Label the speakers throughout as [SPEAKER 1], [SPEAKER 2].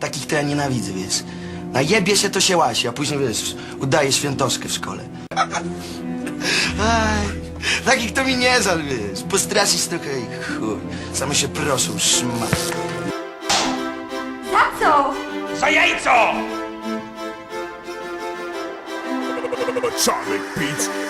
[SPEAKER 1] takich to ja nienawidzę, wiesz. Na jebie się to się łasi, a później, wiesz, udaje świętoszkę w szkole. Aj, takich to mi nie żal, wiesz. Postraszyć trochę i chuj. Same się proszą, szmat.
[SPEAKER 2] Za co?
[SPEAKER 3] Za jajco!
[SPEAKER 4] Beats.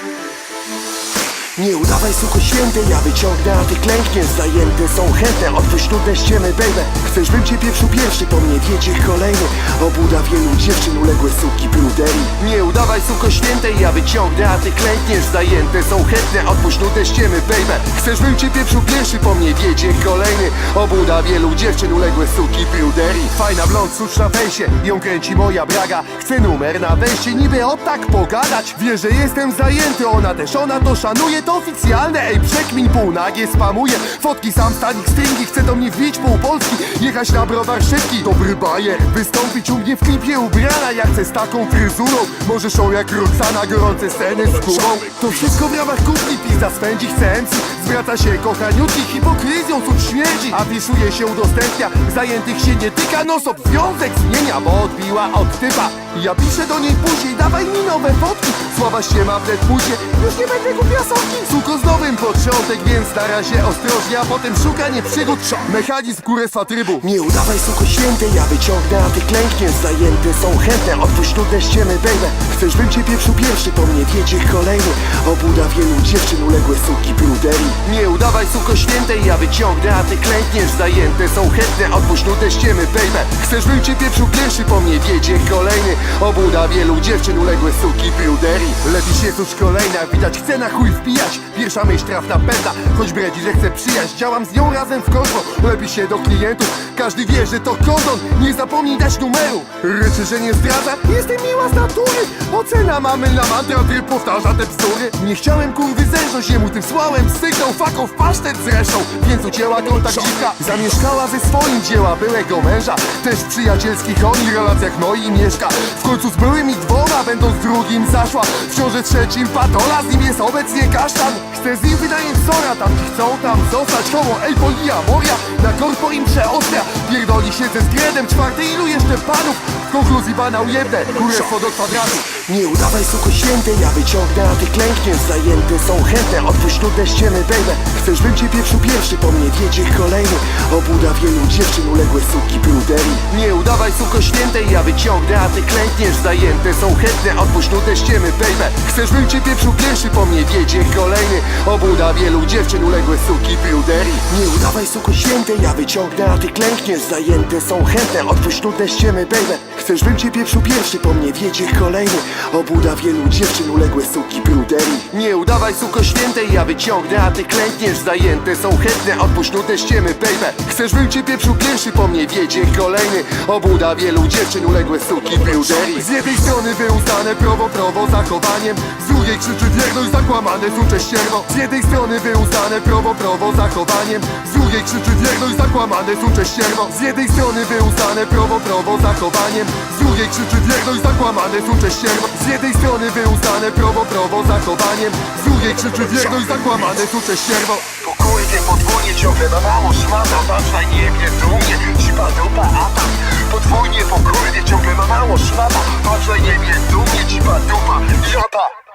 [SPEAKER 5] Nie udawaj suko święte, ja wyciągnę, a ty klękniesz. Zajęte są chętne, otwórz nudne ściemy, baby. Chcesz bym cię pieprzył pierwszy, to mnie wiedzie kolejny. Obuda wielu dziewczyn, uległe suki bruderii. Nie udawaj suko święte, ja wyciągnę, a ty klękniesz. Zajęte są chętne, otwórz nudne ściemy, baby. Chcesz bym cię pieprzył pierwszy, po mnie wiedzie kolejny. Obuda wielu dziewczyn, uległe suki bruderii. Fajna blond, sucz na fejsie, ją kręci moja braga. Chcę numer na wejście, niby o tak pogadać. Wie, że jestem zajęty, ona też, ona to szanuje To oficjalne, ej, przekmin pół nagie spamuje. Fotki sam stanik stringi, chce do mnie wbić pół Polski Jechać na browar szybki, dobry bajer. Wystąpić u mnie w klipie ubrana Ja chcę z taką fryzurą. Może show jak Roxana, gorące sceny z kurą To wszystko w ramach kuchni, pizza spędzi, chce Zwraca się kochaniutki, hipokryzją cud śmierdzi. A wiszuje się udostępnia, zajętych się nie tyka No stop, związek zmienia, bo odbiła od typa. Ja piszę do niej później, dawaj mi nowe fotki. Sława się ma wnet później, już nie będę głupia sąki Suko z nowym początek, więc stara się ostrożnie A potem szuka nie przygód, mechanizm kurestwa trybu Nie udawaj suko święte, ja wyciągnę, a ty klękniesz. Zajęte są chętne, otwórz nudne ściemy, baby Chcesz bym cię pieprzył pierwszy, po mnie wiedzie kolejny. Obuda wielu dziewczyn, uległe suki bruderii. Nie udawaj suko święte, ja wyciągnę, a ty klękniesz. Zajęte są chętne, otwórz nudne ściemy, baby Chcesz bym cię pieprzył pierwszy, po mnie wiedzie kolejny. Obuda wielu dziewczyn, uległe suki bruderii. Lepi się tuż kolejna, widać chce na chuj wpijać Pierwsza myśl trafna pęta, choć bredzi, że chce przyjaźń. Działam z nią razem w korpo, lepi się do klientów Każdy wie, że to kondon, nie zapomnij dać numeru. Ryczy, że nie zdradza, jestem miła z natury. Ocena mamy na mantra, tryb powtarza te bzdury. Nie chciałem kurwy zerząć, jemu tym słałem sygnał Faką w pasztet zresztą, więc ucięła kontakt dziwka. Zamieszkała ze swoim dzieła byłego męża. Też w przyjacielskich oni relacjach moi mieszka. W końcu z byłymi dwoma, będąc drugim zaszła. W ciąży trzecim patola, z nim jest obecnie kasztan. Chcę z nim wynająć sora, tam chcą tam zostać. Homo, ej, polia, moria, na korpo im przeostra Pierdoli się ze zgredem, czwarty ilu jeszcze panów? W konkluzji banał jebne, kurestwo do kwadratu. Nie udawaj suko święte, ja wyciągnę, a ty klękniesz. Zajęte są chętne, otwórz nudne ściemy, baby. Chcesz bym cię pieprzył pierwszy, po mnie wiedzie kolejny. Obuda wielu dziewczyn, uległe suki bruderii. Nie udawaj suko święte, ja wyciągnę, a ty klękniesz. Zajęte są chętne, nudne ściemy, baby. Chcesz bym cię pieprzył pierwszy, po mnie wiedzie kolejny. Obuda wielu dziewczyn, uległe suki bruderii Nie udawaj suko święte, ja wyciągnę, a ty klękniesz. Zajęte są chętne, otwórz nudne ściemy, baby. Chcesz bym cię pieprzył pierwszy, po mnie wiedzie kolejny. Obuda wielu dziewczyn, uległe suki bruderii Nie udawaj suko święte, ja wyciągnę, a ty klękniesz. Zajęte są chętne, otwórz nudne ściemy, baby. Chcesz bym cię pieprzył pierwszy, po mnie wiedzie kolejny. Obuda wielu dziewczyn, uległe suki bruderii Z jednej strony wyuznane prawo, prawo zachowaniem. Z drugiej krzyczy wierność, zakłamane sucze ścierwo Z jednej strony wyuznane prawo, prawo zachowaniem. Z drugiej krzyczy wierność, zakłamane sucze ścierwo Z jednej strony wyuznane prawo, prawo zachowaniem. Z drugiej krzyczy wierność, zakłamane sucze ścierwo Z jednej strony wyuznane prawo, prawo zachowaniem. Z drugiej krzyczy wierność, zakłamane sucze ścierwo
[SPEAKER 4] Spokojnie, podwójnie, ciągle na mało szmata. Patrzaj, nie mnie dumnie, cipa dupa, atak. Podwójnie, pokórnie, ciągle na mało szmata. Patrzaj, nie mnie dumnie, cipa dupa, jata